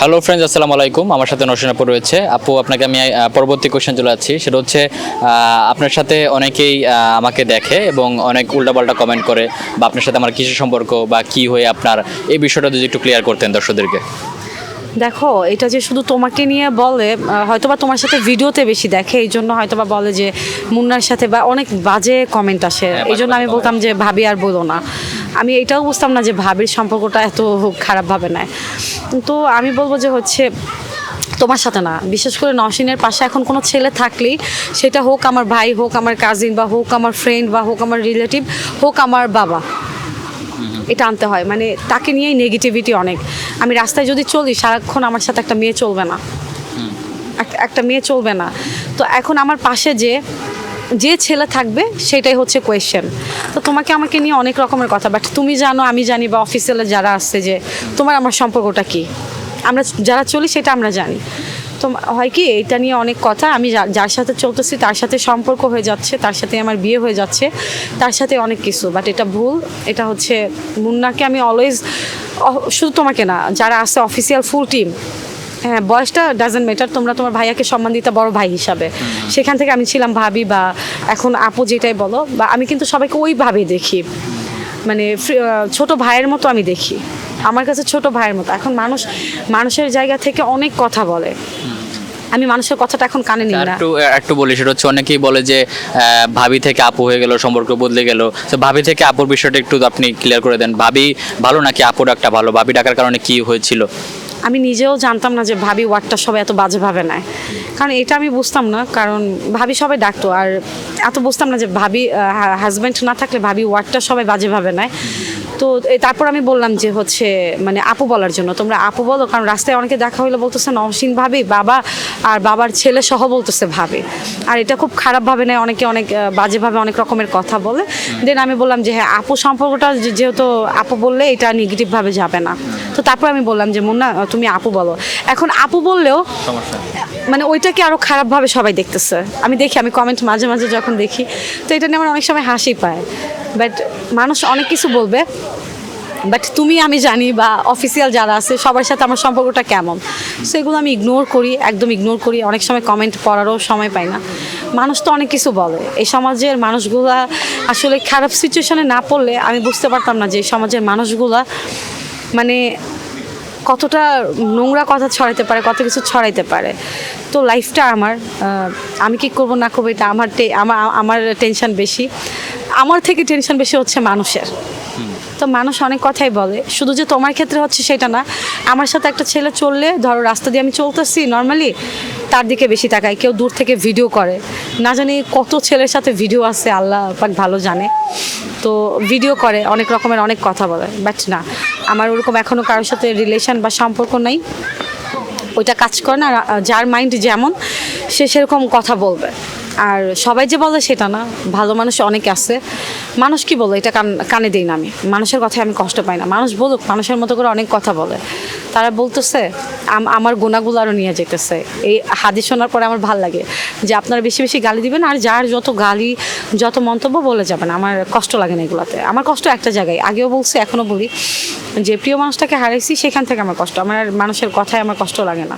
Hello friends আসসালামু আলাইকুম। আমার সাথে নরসিনাপুর রয়েছে। আপু আপনাকে আমি পরবর্তী কোশ্চেন চলে যাচ্ছি। সেটা হচ্ছে আপনার সাথে অনেকেই আমাকে দেখে এবং অনেক উল্টাপাল্টা কমেন্ট করে বা আপনার সাথে আমার কিসের সম্পর্ক বা কি হয়ে আপনার এই বিষয়টা যদি একটু ক্লিয়ার করতেন দর্শকদেরকে। দেখো এটা যে শুধু তোমাকে নিয়ে বলে হয়তোবা তোমার সাথে ভিডিওতে বেশি দেখে এই জন্য হয়তোবা বলে যে মুন্নার সাথে বা অনেক বাজে কমেন্ট আসে। হ্যাঁ, এই জন্য আমি বলতাম যে ভাবি আর বলো না। আমি এটাও বুঝতাম না যে ভাবির সম্পর্কটা এত খারাপভাবে নেয়। তো আমি বলব যে হচ্ছে তোমার সাথে না। বিশেষ করে নওশিনের পাশে এখন কোনো ছেলে থাকলেই সেটা হোক আমার ভাই হোক আমার কাজিন বা হোক আমার ফ্রেন্ড বা হোক আমার রিলেটিভ হোক আমার বাবা এটা আনতে হয়। মানে তাকে নিয়েই নেগেটিভিটি অনেক। আমি রাস্তায় যদি চলি সারাক্ষণ আমার সাথে একটা মেয়ে চলবে না। এক- একটা মেয়ে চলবে না। তো এখন আমার পাশে যে যে ছেলে থাকবে, সেটাই হচ্ছে কোয়েশ্চেন তো তোমাকে আমাকে নিয়ে অনেক রকমের কথা বাট তুমি জানো, আমি জানি বা অফিসিয়ালে যারা আসছে যে, তোমার আমার সম্পর্কটা কি? আমরা যারা চলি, সেটা আমরা জানি। তো হয় কি, এটা নিয়ে অনেক কথা, আমি যার সাথে চলতেছি, তার সাথে সম্পর্ক হয়ে যাচ্ছে, তার সাথে আমার বিয়ে হয়ে যাচ্ছে, তার সাথে অনেক কিছু বাট এটা ভুল, এটা হচ্ছে মুন্নাকে আমি অলওয়েজ শুধু তোমাকে না, যারা আছে অফিসিয়াল ফুল টিম হ্যাঁ বয়সটা ডাজেন্ট ম্যাটার তোমরা তোমার ভাইয়াকে সম্মান দিতে বড় ভাই হিসাবে। সেখান থেকে আমি ছিলাম ভাবি বা এখন আপু যেটাই বলো, বা আমি কিন্তু সবাইকে ওইভাবে দেখি। মানে ছোট ভাইয়ের মতো আমি দেখি। আমার কাছে ছোট ভাইয়ের মতো। এখন মানুষ, মানুষের জায়গা থেকে অনেক কথা বলে। আমি মানুষের কথাটা এখন কানে নিই না। একটু একটু বলি, সেটা হচ্ছে অনেকেই বলে যে ভাবি থেকে আপু হয়ে গেল, সম্পর্ক বদলে গেল। তো ভাবি থেকে আপুর বিষয়টা একটু আপনি ক্লিয়ার করে দেন। ভাবি ভালো নাকি আপুর একটা ভালো? ভাবি ডাকার কারণে কি হয়েছিল? আমি নিজেও জানতাম না যে ভাবি ওয়ার্ডটা সবাই এত বাজেভাবে নেয়। কারণ এটা আমি বুঝতাম না, কারণ ভাবি সবাই ডাকতো। আর এত বুঝতাম না যে ভাবি হাজব্যান্ড না থাকলে ভাবি ওয়ার্ডটা সবাই বাজেভাবে নেয়। তো তারপর আমি বললাম যে হচ্ছে মানে আপু বলার জন্য তোমরা আপু বলো কারণ রাস্তায় অনেকে দেখা হইলে বলতেছে নওশিন ভাবি বাবা আর বাবার ছেলে সহ বলতেছে ভাবে। আর এটা খুব খারাপভাবে নেয় অনেকে অনেক বাজেভাবে অনেক রকমের কথা বলে। দেন আমি বললাম যে হ্যাঁ আপু সম্পর্কটা যেহেতু আপু বললে এটা নেগেটিভভাবে যাবে না। তো তারপর আমি বললাম যে মুন্না তুমি আপু বলো। এখন আপু বললেও মানে ওইটাকে আরও খারাপভাবে সবাই দেখতেছে। আমি দেখি আমি কমেন্ট মাঝে মাঝে যখন দেখি তো এটা নিয়ে আমার অনেক সময় হাসি পায়। বাট মানুষ অনেক কিছু বলবে, বাট তুমি, আমি জানি বা অফিসিয়াল যারা আছে, সবার সাথে আমার সম্পর্কটা কেমন। সেগুলো আমি ইগনোর করি, একদম ইগনোর করি। অনেক সময় কমেন্ট পড়ারও সময় পাই না। মানুষ তো অনেক কিছু বলে। এই সমাজের মানুষগুলা আসলে খারাপ সিচুয়েশনে না পড়লে আমি বুঝতে পারতাম না যে সমাজের মানুষগুলা মানে কতটা নোংরা কথা ছড়াইতে পারে, কত কিছু ছড়াইতে পারে। তো লাইফটা আমার আমি কি করব না করব এটা আমার আমার আমার টেনশন বেশি। আমার থেকে টেনশন বেশি হচ্ছে মানুষের। তো মানুষ অনেক কথাই বলে। শুধু যে তোমার ক্ষেত্রে হচ্ছে সেটা না, আমার সাথে একটা ছেলে চললে, ধরো রাস্তা দিয়ে আমি চলতেছি নর্মালি তার দিকে বেশি তাকায় কেউ দূর থেকে ভিডিও করে। না জানি কত ছেলের সাথে ভিডিও আছে, আল্লাহ পাক ভালো জানে। তো ভিডিও করে, অনেক রকমের অনেক কথা বলে বাট না, আমার ওরকম এখনও কারোর সাথে রিলেশন বা সম্পর্ক নাই। ওইটা কাজ করে না যার মাইন্ড যেমন, সে সেরকম কথা বলবে। আর সবাই যে বলে সেটা না, ভালো মানুষ অনেক আছে। মানুষ কি বলে? এটা কানে দিই না আমি। মানুষের কথায় আমি কষ্ট পাই না। মানুষ বলুক, মানুষের মতো করে অনেক কথা বলে। তারা বলতেছে আমার গোনাগুলো আরও নিয়ে যেতেছে এই হাদিস শোনার পরে আমার ভালো লাগে যে আপনারা বেশি বেশি গালি দিবেন আর যার যত গালি, যত মন্তব্য বলে যাবেন। আমার কষ্ট লাগে না এগুলোতে। আমার কষ্ট একটা জায়গায়। আগেও বলছি, এখনও বলি যে, প্রিয় মানুষটাকে হারাইছি, সেখান থেকে আমার কষ্ট। আমার মানুষের কথায় আমার কষ্ট লাগে না।